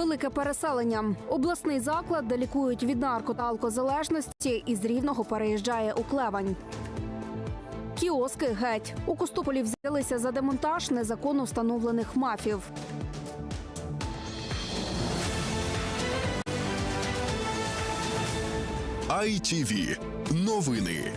Велике переселення. Обласний заклад, де лікують від нарко та алкозалежності, із Рівного переїжджає у Клевань. Кіоски геть. У Костополі взялися за демонтаж незаконно встановлених мафів. ITV. Новини.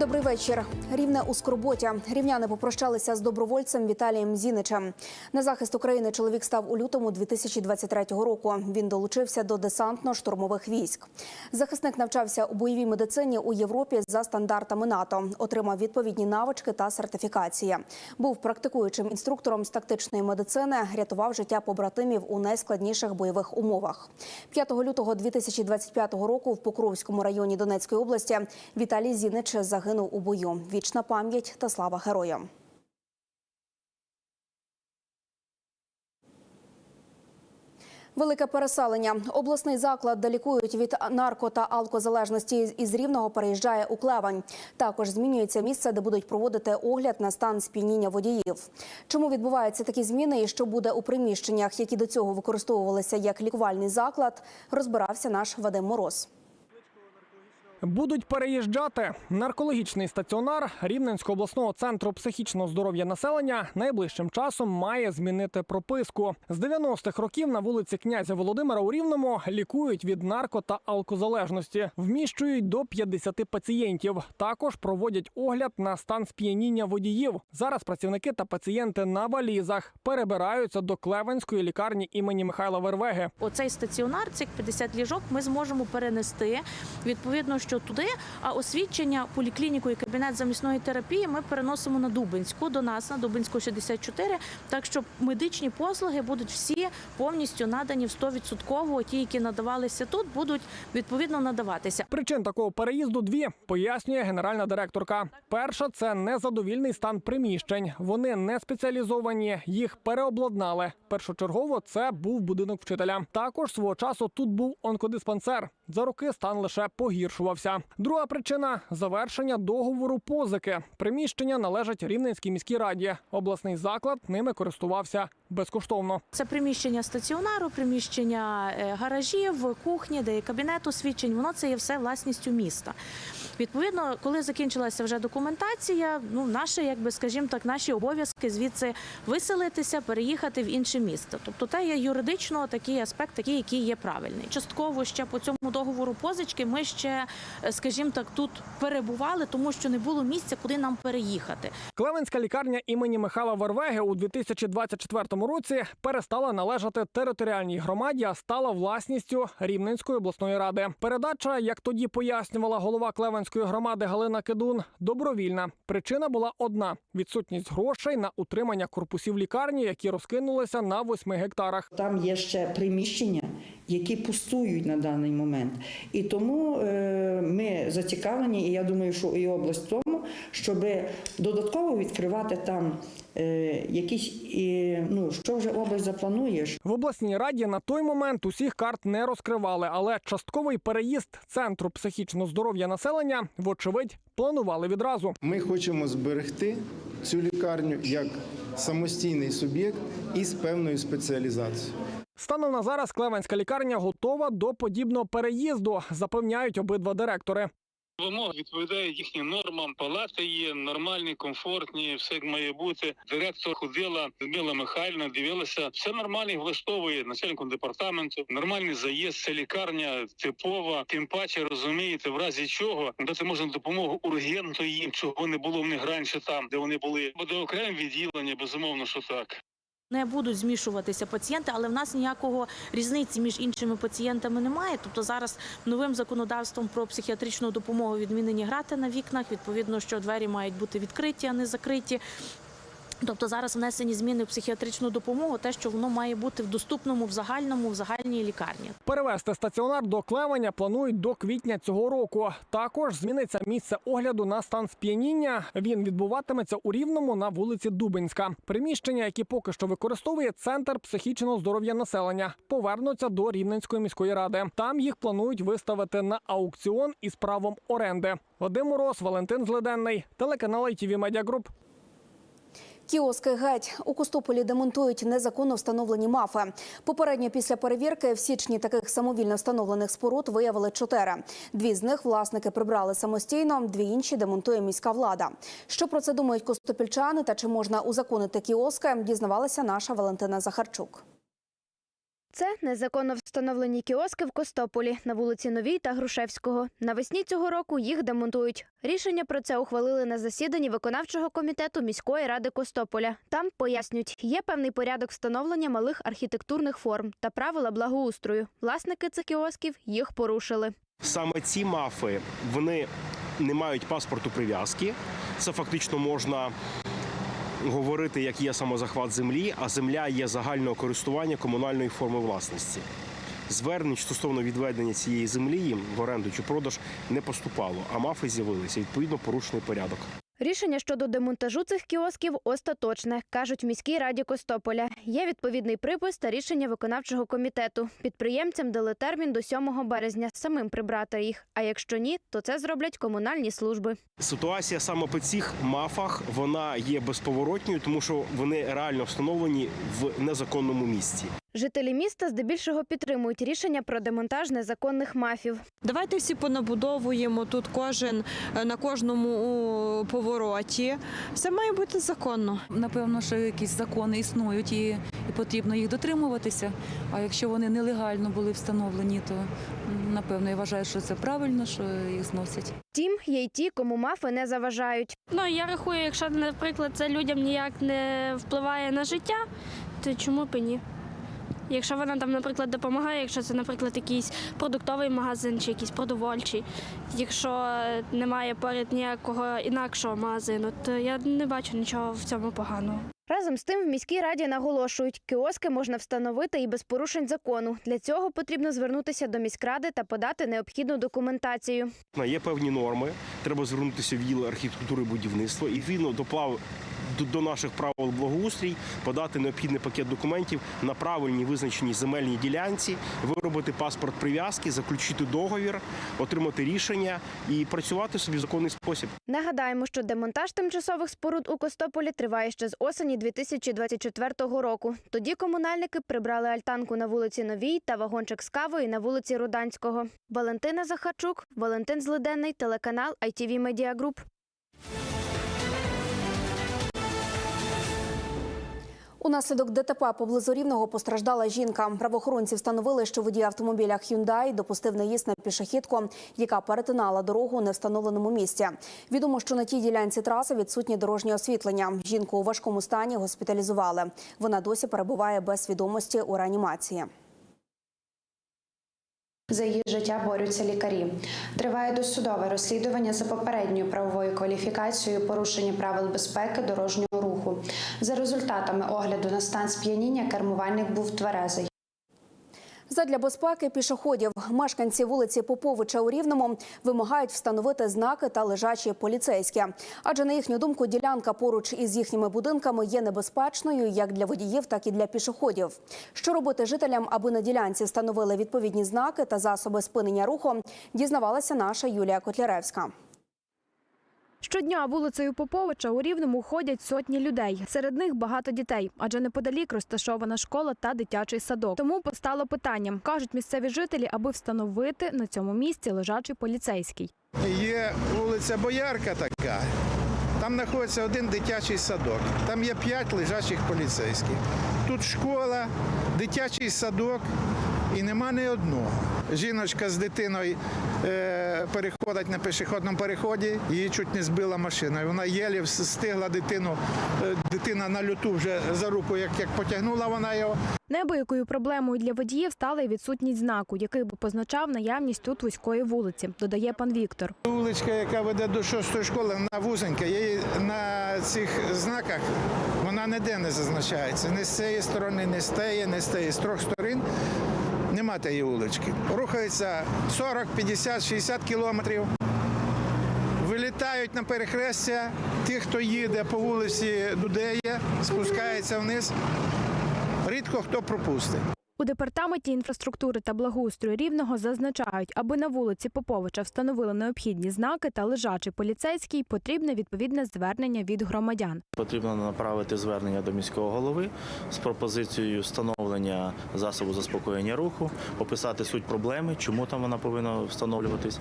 Добрий вечір. Рівне у Скорботі. Рівняни попрощалися з добровольцем Віталієм Зіничем. На захист України чоловік став у лютому 2023 року. Він долучився до десантно-штурмових військ. Захисник навчався у бойовій медицині у Європі за стандартами НАТО. Отримав відповідні навички та сертифікації. Був практикуючим інструктором з тактичної медицини. Рятував життя побратимів у найскладніших бойових умовах. 5 лютого 2025 року в Покровському районі Донецької області Віталій Зінич загинув у бою. Вічна пам'ять та слава героям. Велике переселення. Обласний заклад, де лікують від нарко та алкозалежності із Рівного, переїжджає у Клевань. Також змінюється місце, де будуть проводити огляд на стан сп'яніння водіїв. Чому відбуваються такі зміни і що буде у приміщеннях, які до цього використовувалися як лікувальний заклад, розбирався наш Вадим Мороз. Будуть переїжджати наркологічний стаціонар Рівненського обласного центру психічного здоров'я населення найближчим часом має змінити прописку. З 90-х років на вулиці князя Володимира у Рівному лікують від нарко та алкозалежності, вміщують до 50 пацієнтів. Також проводять огляд на стан сп'яніння водіїв. Зараз працівники та пацієнти на валізах перебираються до Клевенської лікарні імені Михайла Вервеги. Оцей стаціонар, цих 50 ліжок, ми зможемо перенести відповідно, що туди. А освідчення поліклініку і кабінет замісної терапії ми переносимо на Дубинську до нас на Дубинську 64. Так що медичні послуги будуть всі повністю надані в 100%. Ті, які надавалися тут, будуть відповідно надаватися. Причин такого переїзду дві пояснює генеральна директорка. Перша це незадовільний стан приміщень. Вони не спеціалізовані, їх переобладнали. Першочергово це був будинок вчителя. Також свого часу тут був онкодиспансер. За роки стан лише погіршувався. Друга причина завершення договору позики. Приміщення належать Рівненській міській раді. Обласний заклад ними користувався безкоштовно. Це приміщення стаціонару, приміщення е, гаражів, кухні, де є кабінет освідчень. Воно це є все власністю міста. Відповідно, коли закінчилася вже документація, ну наше, якби скажімо так, наші обов'язки звідси виселитися, переїхати в інше місто. Тобто, це є юридично такий аспект, такий, який є правильний. Частково ще по цьому договору позички ми ще, е, скажімо так, тут перебували, тому що не було місця, куди нам переїхати. Клевенська лікарня імені Михайла Вервеги у 2024 році перестала належати територіальній громаді, а стала власністю Рівненської обласної ради. Передача, як тоді пояснювала голова Клевенської громади Галина Кедун, добровільна. Причина була одна: відсутність грошей на утримання корпусів лікарні, які розкинулися на 8 гектарах. Там є ще приміщення, які пустують на даний момент. І тому е, ми зацікавлені, і я думаю, що і область в тому, щоб додатково відкривати там е, якісь, і, ну, що вже область запланує, В обласній раді на той момент усіх карт не розкривали, але частковий переїзд центру психічного здоров'я населення, вочевидь, планували відразу. Ми хочемо зберегти цю лікарню як самостійний суб'єкт із певною спеціалізацією. Станом на зараз Клевенська лікарня готова до подібного переїзду, запевняють обидва директори. Вимоги відповідають їхнім нормам. Палати є нормальні, комфортні, все як має бути. Директор ходила Людмила Михайлівна, дивилася. Все нормально влаштовує начальником департаменту. Нормальний заїзд, це лікарня типова. Тим паче розумієте, в разі чого дати можна допомогу ургентно їм, чого не було в них раніше там, де вони були. Буде окреме відділення, безумовно, що так. Не будуть змішуватися пацієнти, але в нас ніякого різниці між іншими пацієнтами немає. Тобто зараз новим законодавством про психіатричну допомогу відмінені грати на вікнах. Відповідно, що двері мають бути відкриті, а не закриті. Тобто зараз внесені зміни в психіатричну допомогу, те, що воно має бути в доступному, в загальному, в загальній лікарні. Перевести стаціонар до Клевеня планують до квітня цього року. Також зміниться місце огляду на стан сп'яніння. Він відбуватиметься у Рівному на вулиці Дубинська. Приміщення, які поки що використовує центр психічного здоров'я населення, повернуться до Рівненської міської ради. Там їх планують виставити на аукціон із правом оренди. Вадим Мороз, Валентин Злиденний, телеканал ITV Group. Кіоски геть у Костополі демонтують незаконно встановлені мафи. Попередньо після перевірки в січні таких самовільно встановлених споруд виявили чотири. Дві з них власники прибрали самостійно, дві інші демонтує міська влада. Що про це думають костопільчани та чи можна узаконити кіоски, дізнавалася наша Валентина Захарчук. Це незаконно встановлені кіоски в Костополі на вулиці Новій та Грушевського. Навесні цього року їх демонтують. Рішення про це ухвалили на засіданні виконавчого комітету міської ради Костополя. Там пояснюють, є певний порядок встановлення малих архітектурних форм та правила благоустрою. Власники цих кіосків їх порушили. Саме ці мафи вони не мають паспорту прив'язки. Це фактично можна говорити, як є самозахват землі, а земля є загального користування комунальної форми власності. Звернень стосовно відведення цієї землі їм в оренду чи продаж не поступало, а мафи з'явилися відповідно порушений порядок. Рішення щодо демонтажу цих кіосків остаточне, кажуть в міській раді Костополя. Є відповідний припис та рішення виконавчого комітету. Підприємцям дали термін до 7 березня самим прибрати їх. А якщо ні, то це зроблять комунальні служби. Ситуація саме по цих мафах вона є безповоротньою, тому що вони реально встановлені в незаконному місці. Жителі міста здебільшого підтримують рішення про демонтаж незаконних мафів. Давайте всі понабудовуємо тут кожен е, на кожному о, повороті. Все має бути законно. Напевно, що якісь закони існують і, потрібно їх дотримуватися. А якщо вони нелегально були встановлені, то напевно я вважаю, що це правильно, що їх зносять. Втім, є й ті, кому мафи не заважають. Ну я рахую, якщо, наприклад, це людям ніяк не впливає на життя, то чому б і ні? Якщо вона там, наприклад, допомагає, якщо це, наприклад, якийсь продуктовий магазин чи якийсь продовольчий, якщо немає поряд ніякого інакшого магазину, то я не бачу нічого в цьому поганого. Разом з тим в міській раді наголошують, кіоски можна встановити і без порушень закону. Для цього потрібно звернутися до міськради та подати необхідну документацію. Є певні норми. Треба звернутися в відділ архітектури будівництва і відповідно до плав до, наших правил благоустрій, подати необхідний пакет документів на правильній визначеній земельній ділянці, виробити паспорт прив'язки, заключити договір, отримати рішення і працювати собі в законний спосіб. Нагадаємо, що демонтаж тимчасових споруд у Костополі триває ще з осені 2024 року. Тоді комунальники прибрали альтанку на вулиці Новій та вагончик з кавою на вулиці Руданського. Валентина Захарчук, Валентин Злиденний, телеканал ITV Media Group. Унаслідок ДТП поблизу Рівного постраждала жінка. Правоохоронці встановили, що водій автомобіля Hyundai допустив наїзд на пішохідку, яка перетинала дорогу у невстановленому місці. Відомо, що на тій ділянці траси відсутнє дорожнє освітлення. Жінку у важкому стані госпіталізували. Вона досі перебуває без свідомості у реанімації. За її життя борються лікарі. Триває досудове розслідування за попередньою правовою кваліфікацією порушення правил безпеки дорожнього руху. За результатами огляду на стан сп'яніння кермувальник був тверезий. Задля безпеки пішоходів мешканці вулиці Поповича у Рівному вимагають встановити знаки та лежачі поліцейські. Адже на їхню думку, ділянка поруч із їхніми будинками є небезпечною як для водіїв, так і для пішоходів. Що робити жителям, аби на ділянці встановили відповідні знаки та засоби спинення руху, дізнавалася наша Юлія Котляревська. Щодня вулицею Поповича у Рівному ходять сотні людей. Серед них багато дітей, адже неподалік розташована школа та дитячий садок. Тому постало питання, кажуть місцеві жителі, аби встановити на цьому місці лежачий поліцейський. Є вулиця Боярка така. Там знаходиться один дитячий садок. Там є п'ять лежачих поліцейських. Тут школа, дитячий садок і нема ні одного. Жіночка з дитиною е, переходить на пішохідному переході, її чуть не збила машина. Вона єлі встигла дитину, е, дитина на люту вже за руку, як, як потягнула вона його. Неабиякою проблемою для водіїв стала й відсутність знаку, який би позначав наявність тут вузької вулиці, додає пан Віктор. Вуличка, яка веде до шостої школи, вона вузенька. Її на цих знаках вона ніде не зазначається. Не з цієї сторони, не з тієї, не з тієї. З трьох сторон нема тієї вулички. Рухається 40, 50, 60 кілометрів. Вилітають на перехрестя. Ті, хто їде по вулиці Дудея, спускається вниз. Рідко хто пропустить. У департаменті інфраструктури та благоустрою рівного зазначають, аби на вулиці Поповича встановили необхідні знаки та лежачий поліцейський, потрібне відповідне звернення від громадян. Потрібно направити звернення до міського голови з пропозицією встановлення засобу заспокоєння руху, описати суть проблеми, чому там вона повинна встановлюватись.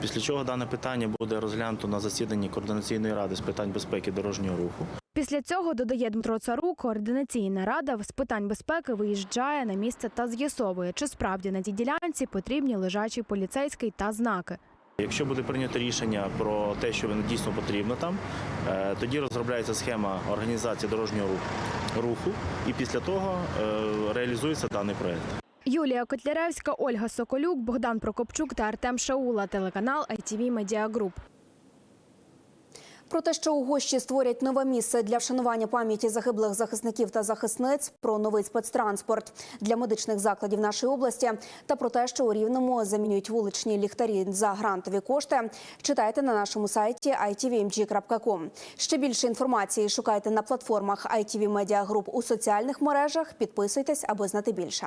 Після чого дане питання буде розглянуто на засіданні координаційної ради з питань безпеки дорожнього руху. Після цього додає Дмитро Царук, координаційна рада з питань безпеки виїжджає на місце та з'ясовує, чи справді на тій ділянці потрібні лежачий поліцейський та знаки. Якщо буде прийнято рішення про те, що воно дійсно потрібно там, е, тоді розробляється схема організації дорожнього руху- руху, і після того е, реалізується даний проект. Юлія Котляревська, Ольга Соколюк, Богдан Прокопчук та Артем Шаула. Телеканал ITV Media Group. Про те, що у гощі створять нове місце для вшанування пам'яті загиблих захисників та захисниць, про новий спецтранспорт для медичних закладів нашої області та про те, що у Рівному замінюють вуличні ліхтарі за грантові кошти, читайте на нашому сайті itvmg.com. Ще більше інформації шукайте на платформах ITV Media Group у соціальних мережах. Підписуйтесь, аби знати більше.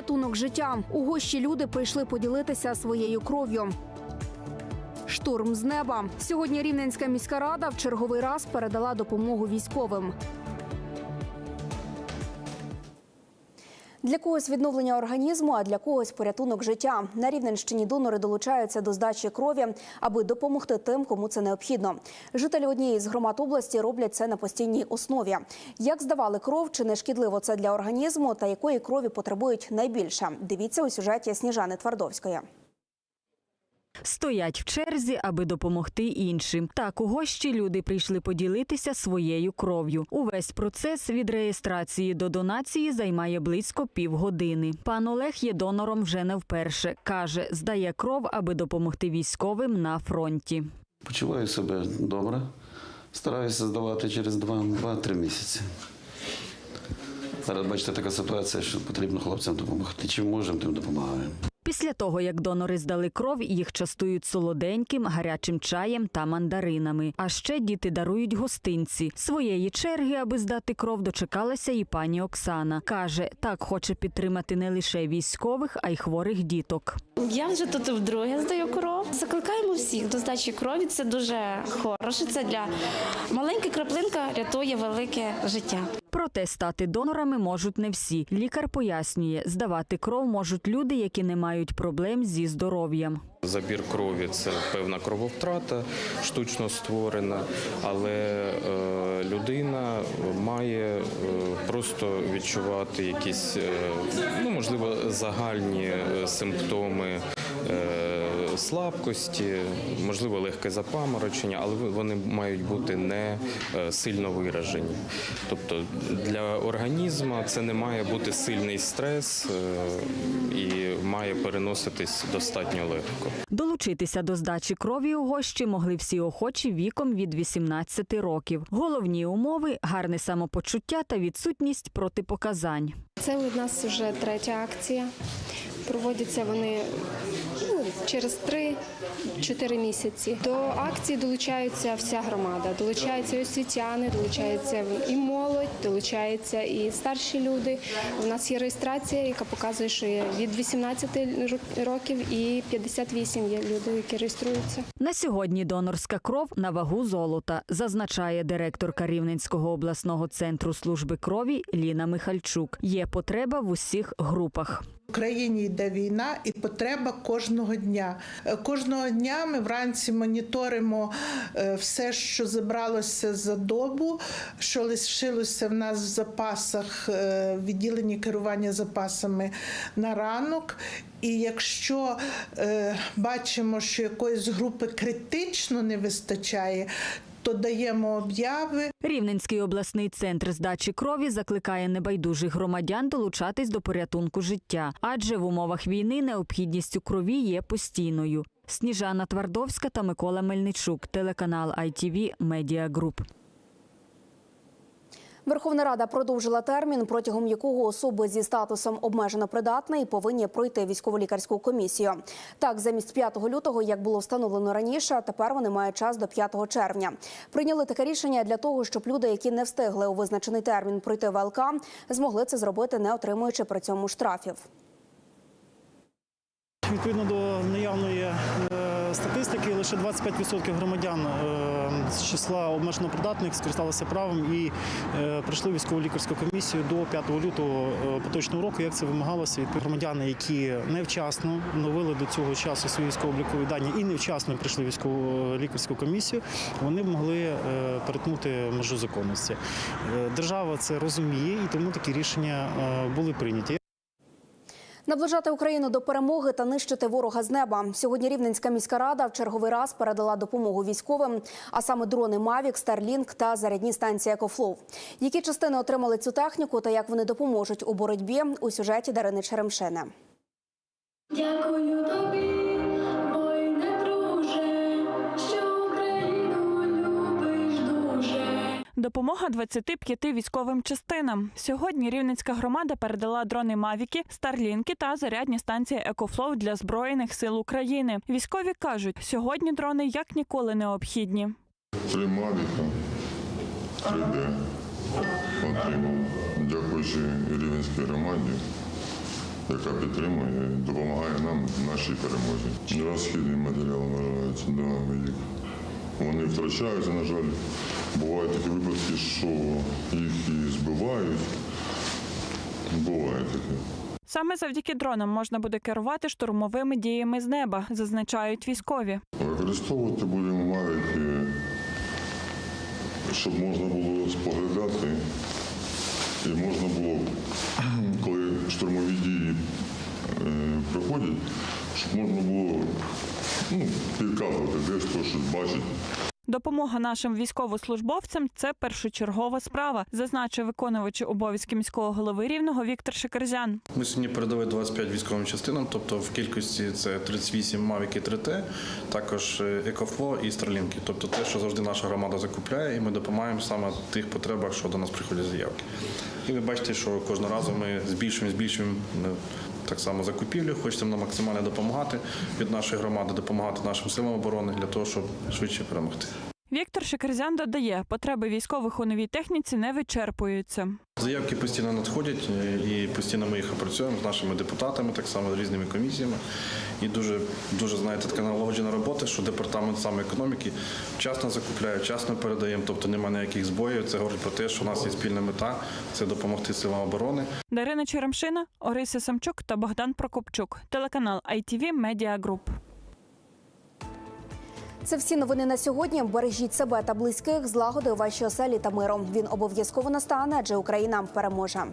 Порятунок життя. У гощі люди прийшли поділитися своєю кров'ю. Штурм з неба. Сьогодні Рівненська міська рада в черговий раз передала допомогу військовим. Для когось відновлення організму, а для когось порятунок життя. На Рівненщині донори долучаються до здачі крові, аби допомогти тим, кому це необхідно. Жителі однієї з громад області роблять це на постійній основі. Як здавали кров, чи не шкідливо це для організму, та якої крові потребують найбільше? Дивіться у сюжеті Сніжани Твардовської. Стоять в черзі, аби допомогти іншим. Так у гощі люди прийшли поділитися своєю кров'ю. Увесь процес від реєстрації до донації займає близько півгодини. Пан Олег є донором вже не вперше. каже, здає кров, аби допомогти військовим на фронті. Почуваю себе добре. Стараюся здавати через 2-3 місяці. Зараз бачите, така ситуація, що потрібно хлопцям допомогти. Чим можемо, тим допомагаємо. Після того, як донори здали кров, їх частують солоденьким, гарячим чаєм та мандаринами. А ще діти дарують гостинці. Своєї черги, аби здати кров, дочекалася і пані Оксана. Каже, так хоче підтримати не лише військових, а й хворих діток. Я вже тут вдруге здаю кров. Закликаємо всіх до здачі крові. Це дуже хороше. Це для маленька краплинка рятує велике життя. Проте стати донорами можуть не всі. Лікар пояснює, здавати кров можуть люди, які не мають проблем зі здоров'ям. Забір крові це певна крововтрата, штучно створена, але е, людина має е, просто відчувати якісь, е, ну можливо, загальні симптоми. Слабкості, можливо, легке запаморочення, але вони мають бути не е, сильно виражені. Тобто для організму це не має бути сильний стрес е, і має переноситись достатньо легко. Долучитися до здачі крові у гощі могли всі охочі віком від 18 років. Головні умови гарне самопочуття та відсутність протипоказань. Це у нас вже третя акція. Проводяться вони через 3-4 місяці. До акції долучаються вся громада. Долучаються і освітяни, долучається і молодь, долучаються і старші люди. У нас є реєстрація, яка показує, що є від 18 років і 58 є люди, які реєструються. На сьогодні донорська кров на вагу золота, зазначає директорка Рівненського обласного центру служби крові Ліна Михальчук. Є потреба в усіх групах. В країні йде війна і потреба кожного дня. Е, Кожного дня ми вранці моніторимо е, все, що зібралося за добу, що лишилося в нас в запасах, е, відділенні керування запасами на ранок. І якщо бачимо, що якоїсь групи критично не вистачає, то даємо обяви. Рівненський обласний центр здачі крові закликає небайдужих громадян долучатись до порятунку життя, адже в умовах війни необхідність у крові є постійною. Сніжана Твардовська та Микола Мельничук, телеканал ITV Media Group. Верховна Рада продовжила термін, протягом якого особи зі статусом обмежено придатний повинні пройти військово-лікарську комісію. Так, замість 5 лютого, як було встановлено раніше, тепер вони мають час до 5 червня. Прийняли таке рішення для того, щоб люди, які не встигли у визначений термін пройти ВЛК, змогли це зробити, не отримуючи при цьому штрафів. Відповідно до наявної е, статистики, лише 25% громадян е, з числа обмежено придатних скористалися правом і е, пройшли військово лікарську комісію до 5 лютого поточного року, як це вимагалося. Відповідно, громадяни, які невчасно оновили до цього часу свої військово-облікові дані і невчасно прийшли військово лікарську комісію, вони могли перетнути межу законності. Держава це розуміє, і тому такі рішення були прийняті. Наближати Україну до перемоги та нищити ворога з неба. Сьогодні Рівненська міська рада в черговий раз передала допомогу військовим, а саме дрони Мавік, Старлінк та зарядні станції Екофлоу. Які частини отримали цю техніку та як вони допоможуть у боротьбі у сюжеті Дарини Черемшини. Дякую тобі, Допомога 25 військовим частинам. Сьогодні Рівненська громада передала дрони Мавіки, Старлінки та зарядні станції Екофлоу для збройних сил України. Військові кажуть, сьогодні дрони як ніколи необхідні. Три Мавіка, 3D отримав. Дякуючи Рівенській громаді, яка підтримує допомагає нам в нашій перемозі. Нерозхідний матеріал вважається, да, Мавік. Вони втрачаються, на жаль. Бувають такі випадки, що їх і збивають. Буває таке. Саме завдяки дронам можна буде керувати штурмовими діями з неба, зазначають військові. Використовувати будемо мавіки, щоб можна було споглядати і можна було, коли штурмові дії е, проходять, щоб можна було ну, підказувати, де хто щось бачить. Допомога нашим військовослужбовцям це першочергова справа, зазначив виконувач обов'язки міського голови рівного Віктор Шекерзян. Ми сьогодні передали 25 військовим частинам, тобто в кількості це 38 Mavic і 3T, також Екофло і Старлінки. Тобто те, що завжди наша громада закупляє, і ми допомагаємо саме в тих потребах, що до нас приходять заявки. І ви бачите, що кожного разу ми збільшуємо, збільшуємо е, так само закупівлю, хочемо максимально допомагати від нашої громади, допомагати нашим силам оборони для того, щоб швидше перемогти. Віктор Шекерзян додає, потреби військових у новій техніці не вичерпуються. Заявки постійно надходять е, і постійно ми їх опрацюємо з нашими депутатами, так само з різними комісіями. І дуже, дуже знаєте, така налагоджена робота, що департамент саме економіки вчасно закупляє, вчасно передаємо, тобто немає ніяких збоїв. Це говорить про те, що у нас є спільна мета це допомогти силам оборони. Дарина Черемшина, Орися Самчук та Богдан Прокопчук. Телеканал ITV Media Group. Це всі новини на сьогодні. Бережіть себе та близьких, злагоди ваші оселі та миром. Він обов'язково настане, адже Україна переможе.